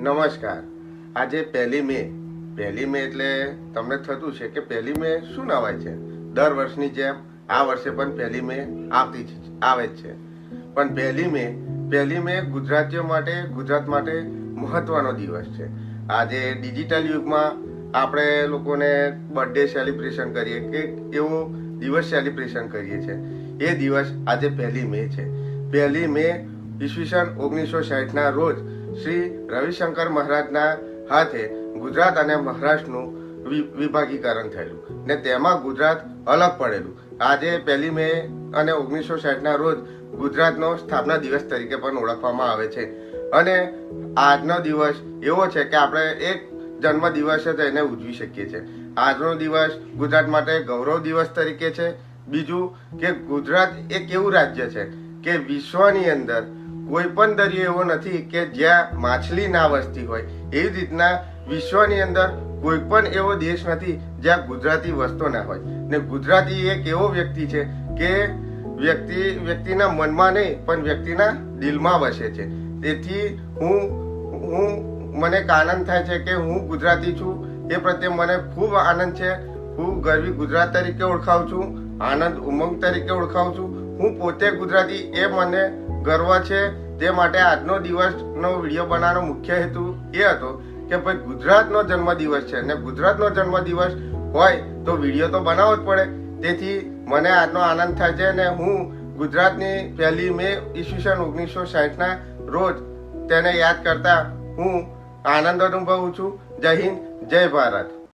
નમસ્કાર. આજે પહેલી મે. પહેલી મે એટલે તમને થતું છે કે પહેલી મે શું નવાય છે? દર વર્ષની જેમ આ વર્ષે પણ પહેલી મે આવતી આવે જ છે. પણ પહેલી મે પહેલી મે ગુજરાતીઓ માટે, ગુજરાત માટે મહત્વનો દિવસ છે. આજે ડિજિટલ યુગમાં આપણે લોકોને બર્થડે સેલિબ્રેશન કરીએ કે એવો દિવસ સેલિબ્રેશન કરીએ છીએ એ દિવસ આજે પહેલી મે છે. પહેલી મે ઈસવીસન ઓગણીસો સાઠના રોજ શ્રી રવિશંકર મહારાજના હાથે ગુજરાત અને મહારાષ્ટ્રનું વિભાગીકરણ થયેલું ને તેમાં ગુજરાત અલગ પડેલું. આજે પહેલી મે અને ઓગણીસો સાઠના રોજ ગુજરાતનો સ્થાપના દિવસ તરીકે પણ ઓળખવામાં આવે છે. અને આજનો દિવસ એવો છે કે આપણે એક જન્મ દિવસ જ એને ઉજવી શકીએ છીએ. આજનો દિવસ ગુજરાત માટે ગૌરવ દિવસ તરીકે છે. બીજું કે ગુજરાત એક એવું રાજ્ય છે કે વિશ્વની અંદર કોઈ પણ દરિયો એવો નથી કે જ્યાં માછલી ના વસતી હોય. એવી રીતના વિશ્વની અંદર કોઈ પણ એવો દેશ નથી જ્યાં ગુજરાતી વસતો ના હોય. ને ગુજરાતી એક એવો વ્યક્તિ છે કે વ્યક્તિ, વ્યક્તિના મનમાં નહીં, પણ વ્યક્તિના દિલમાં વસે છે. તેથી હું હું, મને આનંદ થાય છે કે હું ગુજરાતી છું. એ પ્રત્યે મને ખૂબ આનંદ છે. હું ગરવી ગુજરાત તરીકે ઓળખાવું છું. આનંદ ઉમંગ તરીકે ઓળખાવું છું. હું પોતે ગુજરાતી એ મને ગર્વ છે. તે માટે આજનો દિવસનો વીડિયો બનાવવાનો મુખ્ય હેતુ એ હતો કે ભાઈ ગુજરાતનો જન્મદિવસ છે ને ગુજરાતનો જન્મદિવસ હોય તો વીડિયો તો બનાવવો જ પડે. તેથી મને આજનો આનંદ થાય છે ને હું ગુજરાતની પહેલી મે ઈસવીસન ઓગણીસો સાઠના રોજ તેને યાદ કરતા હું આનંદ અનુભવું છું. જય હિન્દ, જય ભારત.